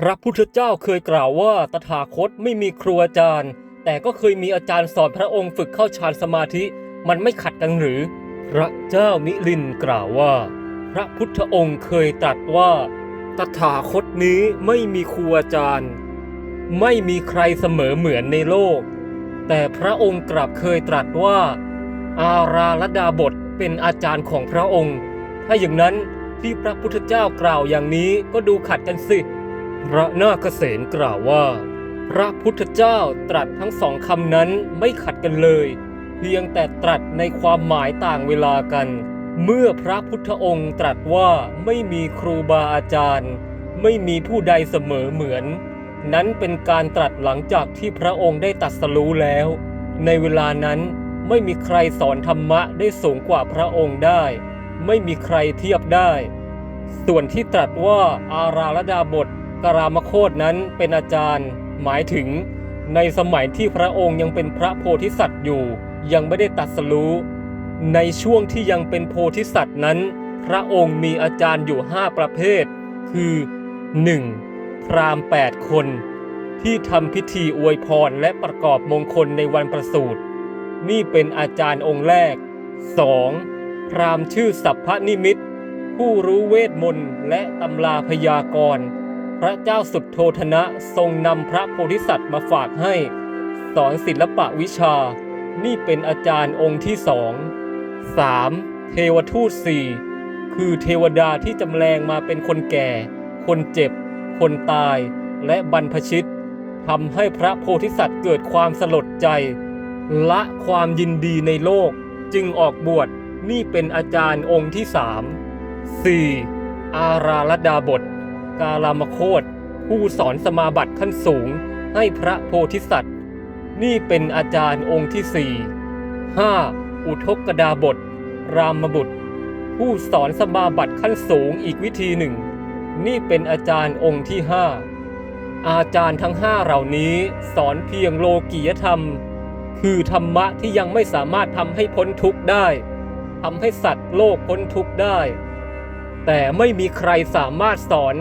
พระพุทธเจ้าเคยกล่าวว่าตถาคตไม่มีครูอาจารย์ แต่ก็เคยมีอาจารย์สอนพระองค์ฝึกเข้าฌานสมาธิ มันไม่ขัดกันหรือ พระเจ้ามิลินกล่าวว่า พระพุทธองค์เคยตรัสว่า ตถาคตนี้ไม่มีครูอาจารย์ ไม่มีใครเสมอเหมือนในโลก แต่พระองค์กลับเคยตรัสว่า อาราลดาบทเป็นอาจารย์ของพระองค์ ถ้าอย่างนั้นที่พระพุทธเจ้ากล่าวอย่างนี้ก็ดูขัดกันสิ พระนาคเษนกล่าวว่า พระพุทธเจ้าตรัสทั้งสองคำนั้นไม่ขัดกันเลย เพียงแต่ตรัสในความหมายต่างเวลากัน เมื่อพระพุทธองค์ตรัสว่าไม่มีครูบาอาจารย์ ไม่มีผู้ใดเสมอเหมือน นั้นเป็นการตรัสหลังจากที่พระองค์ได้ตรัสรู้แล้ว ในเวลานั้นไม่มีใครสอนธรรมะได้สูงกว่าพระองค์ได้ ไม่มีใครเทียบได้ ส่วนที่ตรัสว่าอาราลดาบท กรามโคตนั้นเป็นอาจารย์ หมายถึง ในสมัยที่พระองค์ยังเป็นพระโพธิสัตว์อยู่ ยังไม่ได้ตรัสรู้ ในช่วงที่ยังเป็นโพธิสัตว์นั้น พระองค์มีอาจารย์อยู่ห้าประเภท คือ 1. พราหมณ์8คน ที่ทำพิธีอวยพรและประกอบมงคลในวันประสูตินี่เป็นอาจารย์องค์แรก 2. พราหมณ์ชื่อสัพพนิมิตผู้รู้เวทมนต์และตำราพยากรณ์ พระเจ้าสุดโทธนะทรงนำพระโพธิสัตว์มาฝากให้ สอนศิลปะวิชา นี่เป็นอาจารย์องค์ที่สอง 3. เทวทูตสี่คือเทวดาที่จำแรงมาเป็นคนแก่ คนเจ็บ คนตาย และบรรพชิตทำให้พระโพธิสัตว์เกิดความสลดใจ ละความยินดีในโลกจึงออกบวชนี่เป็นอาจารย์องค์ที่สาม 4. อาราลดาบท กาลามโคตผู้สอนสมาบัติขั้นสูงให้พระโพธิสัตว์ นี่เป็นอาจารย์องค์ที่สี่ 5. อุทกดาบท รามบุตร ผู้สอนสมาบัติขั้นสูงอีกวิธีหนึ่ง นี่เป็นอาจารย์องค์ที่ห้าอาจารย์ทั้งห้าเหล่านี้สอนเพียงโลกียธรรม คือธรรมะที่ยังไม่สามารถทำให้พ้นทุกข์ได้ทำให้สัตว์โลกพ้นทุกข์ได้ แต่ไม่มีใครสามารถสอน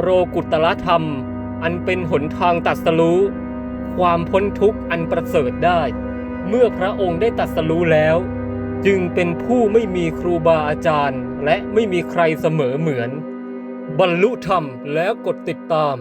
โรกุตละธรรม อันเป็นหนทางตัดสรู้ความพ้นทุกข์อันประเสริฐได้ เมื่อพระองค์ได้ตัดสรู้แล้ว จึงเป็นผู้ไม่มีครูบาอาจารย์ และไม่มีใครเสมอเหมือน บรรลุธรรมแล้วกดติดตาม